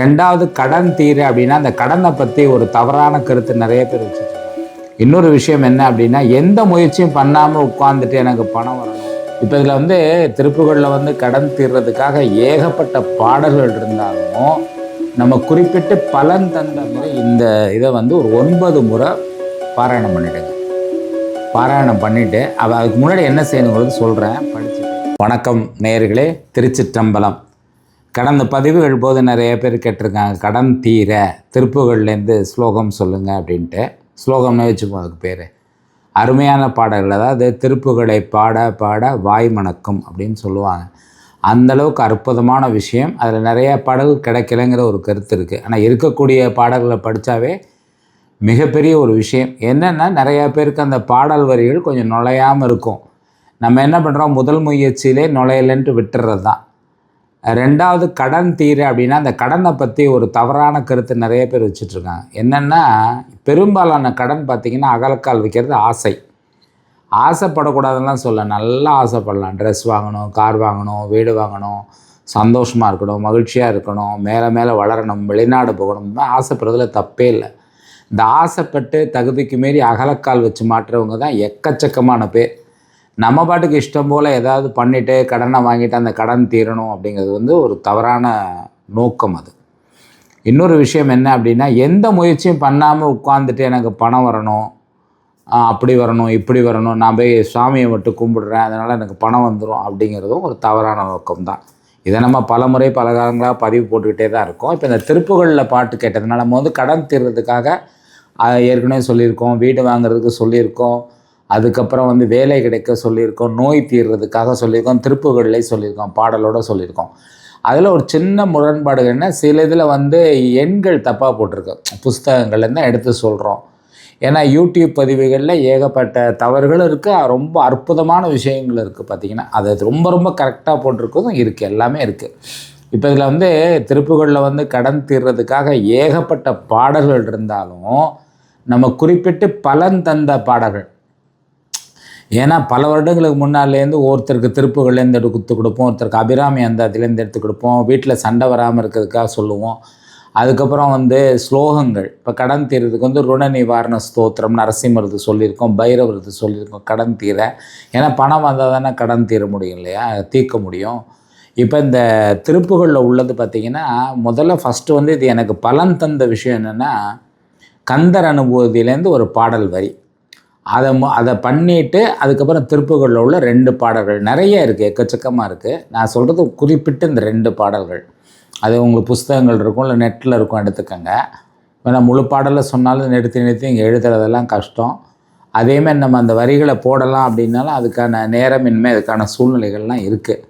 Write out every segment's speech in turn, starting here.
ரெண்டாவது கடன் தீர அப்படின்னா அந்த கடனை பற்றி ஒரு தவறான கருத்து நிறைய பேர் வச்சுருக்காங்க. இன்னொரு விஷயம் என்ன அப்படின்னா எந்த முயற்சியும் பண்ணாமல் உட்காந்துட்டு எனக்கு பணம் வரணும். இப்போ இதில் வந்து திருப்புகளில் வந்து கடன் தீர்றதுக்காக ஏகப்பட்ட பாடல்கள் இருந்தாலும் நம்ம குறிப்பிட்டு பலன் தந்த முறை இந்த இதை வந்து ஒரு ஒன்பது முறை பாராயணம் பண்ணிவிடுங்க பாராயணம் பண்ணிவிட்டு அவ அதுக்கு முன்னாடி என்ன செய்யணுங்கிறது சொல்கிறேன் படிச்சு வணக்கம் நேயர்களே திருச்சிற்றம்பலம். கடந்த பதிவுகள் போது நிறைய பேர் கேட்டிருக்காங்க கடன் தீர திருப்புகள்லேருந்து ஸ்லோகம் சொல்லுங்கள் அப்படின்ட்டு. ஸ்லோகம்னு வச்சுப்போம் அதுக்கு பேர். அருமையான பாடல்கள் அதாவது திருப்புகளை பாட பாட வாய் மணக்கும் அப்படின்னு சொல்லுவாங்க. அந்த அளவுக்கு அற்புதமான விஷயம். அதில் நிறைய பாடல்கள் கிடைக்கலங்கிற ஒரு கருத்து இருக்குது ஆனால் இருக்கக்கூடிய பாடல்களை படித்தாவே மிகப்பெரிய ஒரு விஷயம். என்னென்னா நிறையா பேருக்கு அந்த பாடல் வரிகள் கொஞ்சம் நுழையாமல் இருக்கும். நம்ம என்ன பண்ணுறோம் முதல் முயற்சியிலே நுழையலன்ட்டு விட்டுறது தான் ரெண்டாவது கடன் தீர அப்படின்னா அந்த கடனை பற்றி ஒரு தவறான கருத்து நிறைய பேர் வச்சுட்ருக்காங்க. என்னென்னா பெரும்பாலான கடன் பார்த்திங்கன்னா அகலக்கால் வைக்கிறது ஆசை. ஆசைப்படக்கூடாதுலாம் சொல்ல நல்லா ஆசைப்படலாம். ட்ரெஸ் வாங்கணும் கார் வாங்கணும் வீடு வாங்கணும் சந்தோஷமாக இருக்கணும் மகிழ்ச்சியாக இருக்கணும் மேலே மேலே வளரணும் வெளிநாடு போகணும் ஆசைப்படுறதுல தப்பே இல்லை. இந்த ஆசைப்பட்டு தகுதிக்கு மீறி அகலக்கால் வச்சு மாட்டுறவங்க தான் எக்கச்சக்கமான பேர். நம்ம பாட்டுக்கு இஷ்டம் போல் ஏதாவது பண்ணிவிட்டு கடனை வாங்கிட்டு அந்த கடன் தீரணும் அப்படிங்கிறது வந்து ஒரு தவறான நோக்கம் அது. இன்னொரு விஷயம் என்ன அப்படின்னா எந்த முயற்சியும் பண்ணாமல் உட்காந்துட்டு எனக்கு பணம் வரணும் அப்படி வரணும் இப்படி வரணும் நான் போய் சாமியை மட்டும் கும்பிடுறேன் அதனால் எனக்கு பணம் வந்துடும் அப்படிங்கிறதும் ஒரு தவறான நோக்கம் தான் இதை நம்ம பல முறை பல காலங்களாக பதிவு போட்டுக்கிட்டே தான் இருக்கோம். இப்போ இந்த திருப்புகளில் பாட்டு கேட்டதுனால நம்ம வந்து கடன் தீர்றதுக்காக ஏற்கனவே சொல்லியிருக்கோம் வீடு வாங்குறதுக்கு சொல்லியிருக்கோம் அதுக்கப்புறம் வந்து வேலை கிடைக்க சொல்லியிருக்கோம் நோய் தீர்றதுக்காக சொல்லியிருக்கோம் திருப்புகளை சொல்லியிருக்கோம் பாடலோட சொல்லியிருக்கோம். அதில் ஒரு சின்ன முரண்பாடுகள் என்ன? சில இதில் வந்து எண்கள் தப்பாக போட்டிருக்கு. புஸ்தகங்கள்லேருந்து தான் எடுத்து சொல்கிறோம் ஏன்னா யூடியூப் பதிவுகளில் ஏகப்பட்ட தவறுகளும் இருக்குது ரொம்ப அற்புதமான விஷயங்கள் இருக்குது பார்த்திங்கன்னா அது ரொம்ப ரொம்ப கரெக்டாக போட்டிருக்கிறதும் இருக்குது எல்லாமே இருக்குது இப்போ இதில் வந்து திருப்புகளில் வந்து கடன் தீர்றதுக்காக ஏகப்பட்ட பாடல்கள் இருந்தாலும் நம்ம குறிப்பிட்டு பலன் தந்த பாடல்கள் ஏன்னா பல வருடங்களுக்கு முன்னாலேருந்து ஒருத்தருக்கு திருப்புகள்லேருந்து எடுத்து கொடுத்து கொடுப்போம் ஒருத்தருக்கு அபிராமி அந்த எடுத்து கொடுப்போம் வீட்டில் சண்டை வராமல் இருக்கிறதுக்காக சொல்லுவோம். அதுக்கப்புறம் வந்து ஸ்லோகங்கள். இப்போ கடன் தீர்றதுக்கு வந்து ருண நிவாரண ஸ்தோத்திரம் நரசிம்மரது சொல்லியிருக்கோம் பைரவரது சொல்லியிருக்கோம் கடன் தீர. ஏன்னா பணம் வந்தால் தானே கடன் தீர முடியும் இல்லையா? தீர்க்க முடியும். இப்போ இந்த திருப்புகளில் உள்ளது பார்த்திங்கன்னா முதல்ல ஃபஸ்ட்டு வந்து இது எனக்கு பலன் தந்த விஷயம் என்னென்னா கந்தர் அனுபூதியிலேருந்து ஒரு பாடல் வரி. அதை அதை பண்ணிவிட்டு அதுக்கப்புறம் திருப்புகளில் உள்ள ரெண்டு பாடல்கள். நிறைய இருக்குது எக்கச்சக்கமாக இருக்குது நான் சொல்கிறது குறிப்பிட்டு இந்த ரெண்டு பாடல்கள். அது உங்களுக்கு புஸ்தகங்கள் இருக்கும் இல்லை நெட்டில் இருக்கும் எடுத்துக்கோங்க. ஏன்னா முழு பாடலை சொன்னாலும் நிறுத்தி நிறுத்தி இங்கே எழுதுறதெல்லாம் கஷ்டம். அதேமாதிரி நம்ம அந்த வரிகளை போடலாம் அப்படின்னாலும் அதுக்கான நேரமின்மை அதுக்கான சூழ்நிலைகள்லாம் இருக்குது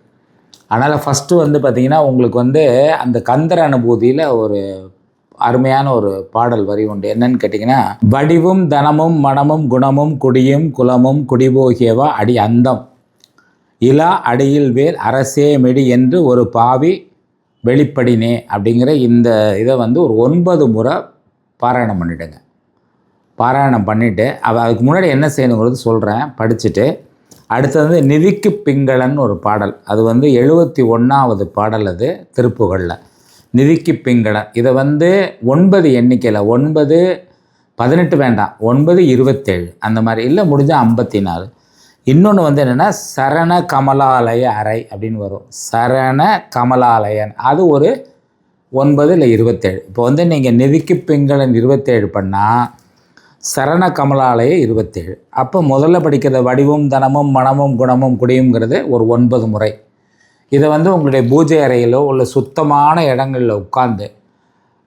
அதனால் ஃபஸ்ட்டு வந்து பார்த்திங்கன்னா உங்களுக்கு வந்து அந்த கந்தர அனுபூதியில் ஒரு அருமையான ஒரு பாடல் வரி உண்டு. என்னன்னு கேட்டிங்கன்னா வடிவும் தனமும் மனமும் குணமும் குடியும் குலமும் குடிபோகியவா அடி அந்தம். இலா அடியில் வேல் அரசே மெடி என்று ஒரு பாவி வெளிப்படினே அப்படிங்கிற இந்த இதை வந்து ஒரு ஒன்பது முறை பாராயணம் பண்ணிவிடுங்க பாராயணம் பண்ணிவிட்டு அவள் அதுக்கு முன்னாடி என்ன செய்யணுங்கிறது சொல்கிறேன் படிச்சுட்டு. அடுத்தது வந்து நிதிக்கு பிங்களன் ஒரு பாடல். அது வந்து எழுபத்தி ஒன்றாவது பாடல் அது திருப்புகளில். நிதிக்கு பிங்கடம் இதை வந்து ஒன்பது எண்ணிக்கையில் ஒன்பது பதினெட்டு வேண்டாம் ஒன்பது இருபத்தேழு. அந்த மாதிரி இல்லை முடிஞ்சால் ஐம்பத்தி நாலு இன்னொன்று வந்து என்னென்னா சரண கமலாலய அறை அப்படின்னு வரும். சரண கமலாலயன். அது ஒரு ஒன்பது இல்லை இருபத்தேழு. இப்போ வந்து நீங்கள் நிதிக்கு பிங்களன் இருபத்தேழு பண்ணால் சரண கமலாலய இருபத்தேழு. அப்போ முதல்ல படிக்கிற வடிவும் தனமும் மனமும் குணமும் குடியுங்கிறது ஒரு ஒன்பது முறை. இதை வந்து உங்களுடைய பூஜை அறையிலோ உள்ள சுத்தமான இடங்களில் உட்காந்து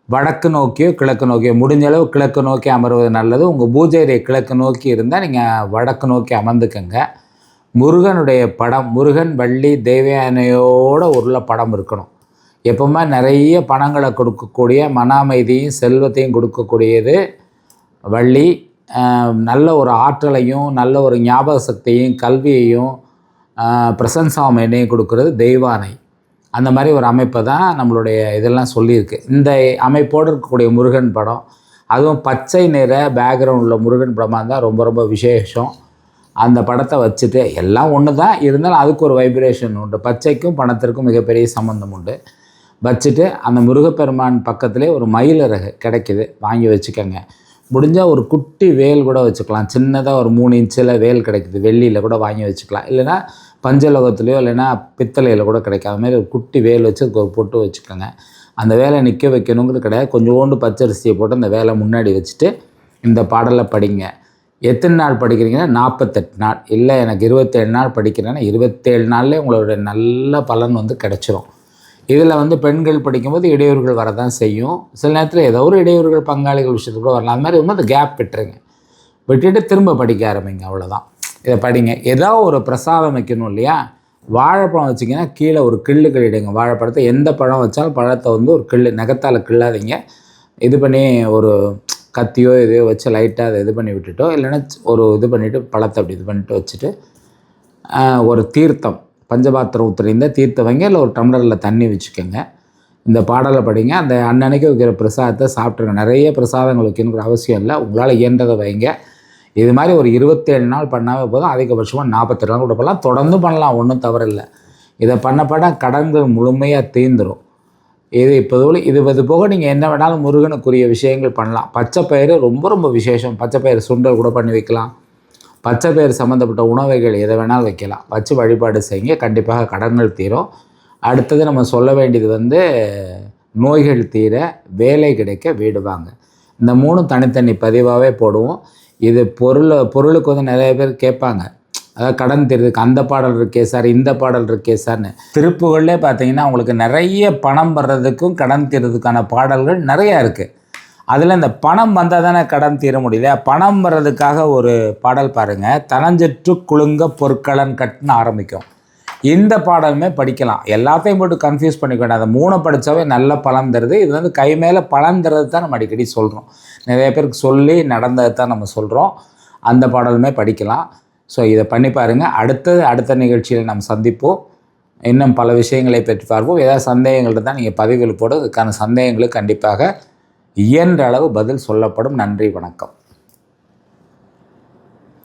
வடக்கு நோக்கியோ கிழக்கு நோக்கியோ முடிஞ்ச அளவு கிழக்கு நோக்கி அமர்வது நல்லது. உங்கள் பூஜை அறை கிழக்கு நோக்கி இருந்தால் நீங்கள் வடக்கு நோக்கி அமர்ந்துக்கங்க. முருகனுடைய படம் முருகன் வள்ளி தேவயானையோட உள்ள படம் இருக்கணும். எப்பவுமே நிறைய பணங்களை கொடுக்கக்கூடிய மன அமைதியும் செல்வத்தையும் கொடுக்கக்கூடியது வள்ளி. நல்ல ஒரு ஆற்றலையும் நல்ல ஒரு ஞாபக சக்தியையும் கல்வியையும் பிரசன்சாமையினையும் கொடுக்கறது தெய்வானை. அந்த மாதிரி ஒரு அமைப்பை தான் நம்மளுடைய இதெல்லாம் சொல்லியிருக்கு. இந்த அமைப்போடு இருக்கக்கூடிய முருகன் படம் அதுவும் பச்சை நிற பேக்ரவுண்ட் உள்ள முருகன் படமாக இருந்தால் ரொம்ப ரொம்ப விசேஷம். அந்த படத்தை வச்சுட்டு எல்லாம் ஒன்று தான். இருந்தாலும் அதுக்கு ஒரு வைப்ரேஷன் உண்டு. பச்சைக்கும் பணத்திற்கும் மிகப்பெரிய சம்மந்தம் உண்டு. வச்சுட்டு அந்த முருகப்பெருமான் பக்கத்துலேயே ஒரு மயிலறகு கிடைக்கிது. கிடைக்குது வாங்கி வச்சுக்கோங்க. முடிஞ்சால் ஒரு குட்டி வேல் கூட வச்சுக்கலாம். சின்னதாக ஒரு மூணு இன்ச்சில் வேல் கிடைக்குது. வெள்ளியில் கூட வாங்கி வச்சுக்கலாம். இல்லைன்னா பஞ்சலோகத்துலேயோ இல்லைன்னா பித்தளையில் கூட கிடைக்கும். அது மாதிரி ஒரு குட்டி வேல் வச்சு அதுக்கு ஒரு பொட்டு வச்சுக்கோங்க. அந்த வேலை நிற்க வைக்கணுங்கிறது கிடையாது. கொஞ்சோண்டு பச்சரிசியை போட்டு அந்த வேலை முன்னாடி வச்சுட்டு இந்த பாடலை படிங்க. எத்தனை நாள் படிக்கிறீங்கன்னா நாற்பத்தெட்டு நாள். இல்லை எனக்கு இருபத்தேழு நாள் படிக்கிறேன்னா இருபத்தேழு நாள்லேயே உங்களுடைய நல்ல பலன் வந்து கிடச்சிரும். இதில் வந்து பெண்கள் படிக்கும்போது இடையூறுகள் வரதான் செய்யும். சில நேரத்தில் ஏதோ ஒரு இடையூறுகள் பங்காளிகள் விஷயத்துக்கு கூட வரலாம். அது மாதிரி வந்து அந்த கேப் விட்டுருங்க. விட்டுட்டு திரும்ப படிக்க ஆரம்பிங்க அவ்வளோதான் இதை படிங்க. ஏதோ ஒரு பிரசாதம் வைக்கணும் இல்லையா? வாழைப்பழம் வச்சிங்கன்னா கீழே ஒரு கிள்ளு கிள்ளிடுங்க வாழைப்பழத்தை எந்த பழம் வச்சாலும் பழத்தை வந்து ஒரு கிள்ளு நகத்தால் கிள்ளாதீங்க. இது பண்ணி ஒரு கத்தியோ இதையோ வச்சு லைட்டாக அதை இது பண்ணி விட்டுட்டோ இல்லைன்னா ஒரு இது பண்ணிவிட்டு பழத்தை அப்படி இது பண்ணிட்டு வச்சுட்டு ஒரு தீர்த்தம் பஞ்சபாத்திரம் ஊற்றுறீங்க தீர்த்தம் வைங்க இல்லை ஒரு டம்ளரில் தண்ணி வச்சுக்கோங்க. இந்த பாடலை படிங்க. அந்த அன்னன்னைக்கு வைக்கிற பிரசாதத்தை சாப்பிட்ருங்க நிறைய பிரசாதங்கள் வைக்கணுங்கிற அவசியம் இல்லை. உங்களால் இயன்றதை வைங்க. இது மாதிரி ஒரு இருபத்தேழு நாள் பண்ணாவே போதும் அதிகபட்சமாக நாற்பத்தெட்டு நாள் கூட பண்ணலாம். தொடர்ந்து பண்ணலாம் ஒன்றும் தவறில்லை. இதை பண்ண பண்ண கடன்கள் முழுமையாக தீர்ந்துடும் இது இப்போது இது இது போக நீங்கள் என்ன வேணாலும் முருகனுக்குரிய விஷயங்கள் பண்ணலாம். பச்சை பயிறு ரொம்ப ரொம்ப விசேஷம். பச்சை பயிறு சுண்டல் கூட பண்ணி வைக்கலாம். பச்சை பயிறு சம்மந்தப்பட்ட உணவுகள் எதை வேணாலும் வைக்கலாம். வச்சு வழிபாடு செய்யுங்க. கண்டிப்பாக கடன்கள் தீரும். அடுத்தது நம்ம சொல்ல வேண்டியது வந்து நோய்கள் தீர வேலை கிடைக்க வீடு வாங்க. இந்த மூணும் தனித்தனி பதிவாகவே போடுவோம். இது பொருள் பொருளுக்கு வந்து நிறைய பேர் கேட்பாங்க. அதாவது கடன் தீர்றதுக்கு அந்த பாடல் இருக்கே சார் இந்த பாடல் இருக்கே சார்னு. திருப்புகள்லே பார்த்தீங்கன்னா உங்களுக்கு நிறைய பணம் வர்றதுக்கும் கடன் தீர்றதுக்கான பாடல்கள் நிறையா இருக்குது அதில் இந்த பணம் வந்தால் தானே கடன் தீர முடியல பணம் வர்றதுக்காக ஒரு பாடல் பாருங்கள் தனஞ்சிற்று குலுங்க பொற்களன் கட்டுன்னு ஆரம்பிக்கும். இந்த பாடலுமே படிக்கலாம். எல்லாத்தையும் போட்டு கன்ஃபியூஸ் பண்ணிக்க வேண்டாம் அதை மூணை படித்தாவே நல்ல பலன் தருது. இது வந்து கை மேலே பலன் தருது தான் நம்ம அடிக்கடி சொல்கிறோம் நிறைய பேருக்கு சொல்லி நடந்தது தான் நம்ம சொல்கிறோம் அந்த பாடலுமே படிக்கலாம். ஸோ இதை பண்ணி பாருங்கள் அடுத்தது அடுத்த நிகழ்ச்சியில் நாம் சந்திப்போம். இன்னும் பல விஷயங்களை பற்றி பார்ப்போம். ஏதாவது சந்தேகங்கள் இருந்தால் நீங்கள் பதிவுகள் போட. அதுக்கான சந்தேகங்களுக்கு கண்டிப்பாக இயன்ற அளவு பதில் சொல்லப்படும். நன்றி வணக்கம்.